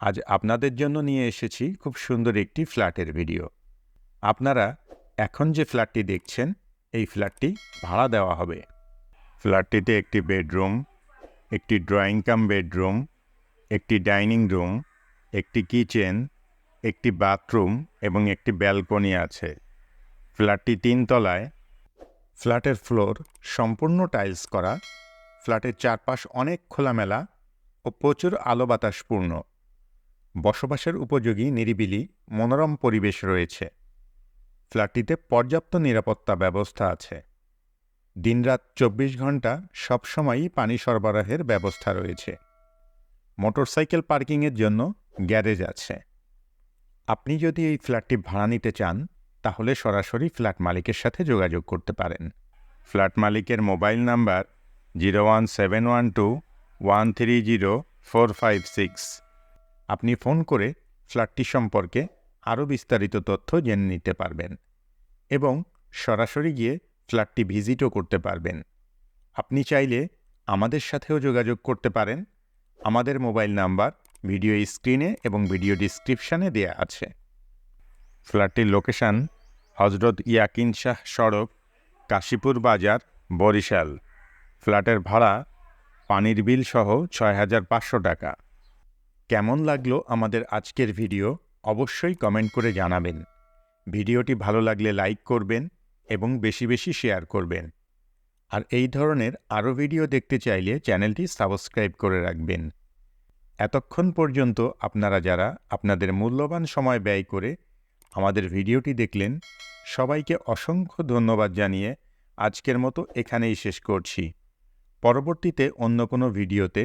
আজ আপনাদের জন্য নিয়ে এসেছি খুব সুন্দর একটি ফ্ল্যাটের ভিডিও। আপনারা এখন যে ফ্ল্যাটটি দেখছেন, এই ফ্ল্যাটটি ভাড়া দেওয়া হবে। ফ্ল্যাটটিতে একটি বেডরুম, একটি ড্রয়িং কাম বেডরুম, একটি ডাইনিং রুম, একটি কিচেন, একটি বাথরুম এবং একটি ব্যালকনি আছে। ফ্ল্যাটটি তিনতলায় ফ্ল্যাটের ফ্লোর সম্পূর্ণ টাইলস করা। ফ্ল্যাটের চারপাশ অনেক খোলামেলা ও প্রচুর আলো বাতাসপূর্ণ। বসবাসের উপযোগী নিরিবিলি, মনোরম পরিবেশ রয়েছে। ফ্ল্যাটটিতে পর্যাপ্ত নিরাপত্তা ব্যবস্থা আছে। দিনরাত চব্বিশ ঘণ্টা সবসময়ই পানি সরবরাহের ব্যবস্থা রয়েছে। মোটরসাইকেল পার্কিংয়ের জন্য গ্যারেজ আছে। আপনি যদি এই ফ্ল্যাটটি ভাড়া নিতে চান, তাহলে সরাসরি ফ্ল্যাট মালিকের সাথে যোগাযোগ করতে পারেন। ফ্ল্যাট মালিকের mobile number zero one seven one two one three zero four five six. আপনি ফোন করে ফ্ল্যাটটি সম্পর্কে আরও বিস্তারিত তথ্য জেনে নিতে পারবেন এবং সরাসরি গিয়ে ফ্ল্যাটটি ভিজিটও করতে পারবেন। আপনি চাইলে আমাদের সাথেও যোগাযোগ করতে পারেন। আমাদের মোবাইল নাম্বার ভিডিও স্ক্রিনে এবং ভিডিও ডিসক্রিপশানে দেয়া আছে। ফ্ল্যাটটির লোকেশান হজরত ইয়াকিন শাহ সড়ক, কাশীপুর বাজার, বরিশাল। ফ্ল্যাটের ভাড়া পানির বিল সহ ছয় হাজার পাঁচশো টাকা। কেমন লাগল আমাদের আজকের ভিডিও অবশ্যই কমেন্ট করে জানাবেন। ভিডিওটি ভালো লাগলে লাইক করবেন এবং বেশি বেশি শেয়ার করবেন। আর এই ধরনের আরও ভিডিও দেখতে চাইলে চ্যানেলটি সাবস্ক্রাইব করে রাখবেন। এতক্ষণ পর্যন্ত আপনারা যারা আপনাদের মূল্যবান সময় ব্যয় করে আমাদের ভিডিওটি দেখলেন, সবাইকে অসংখ্য ধন্যবাদ জানিয়ে আজকের মতো এখানেই শেষ করছি। পরবর্তীতে অন্য কোনো ভিডিওতে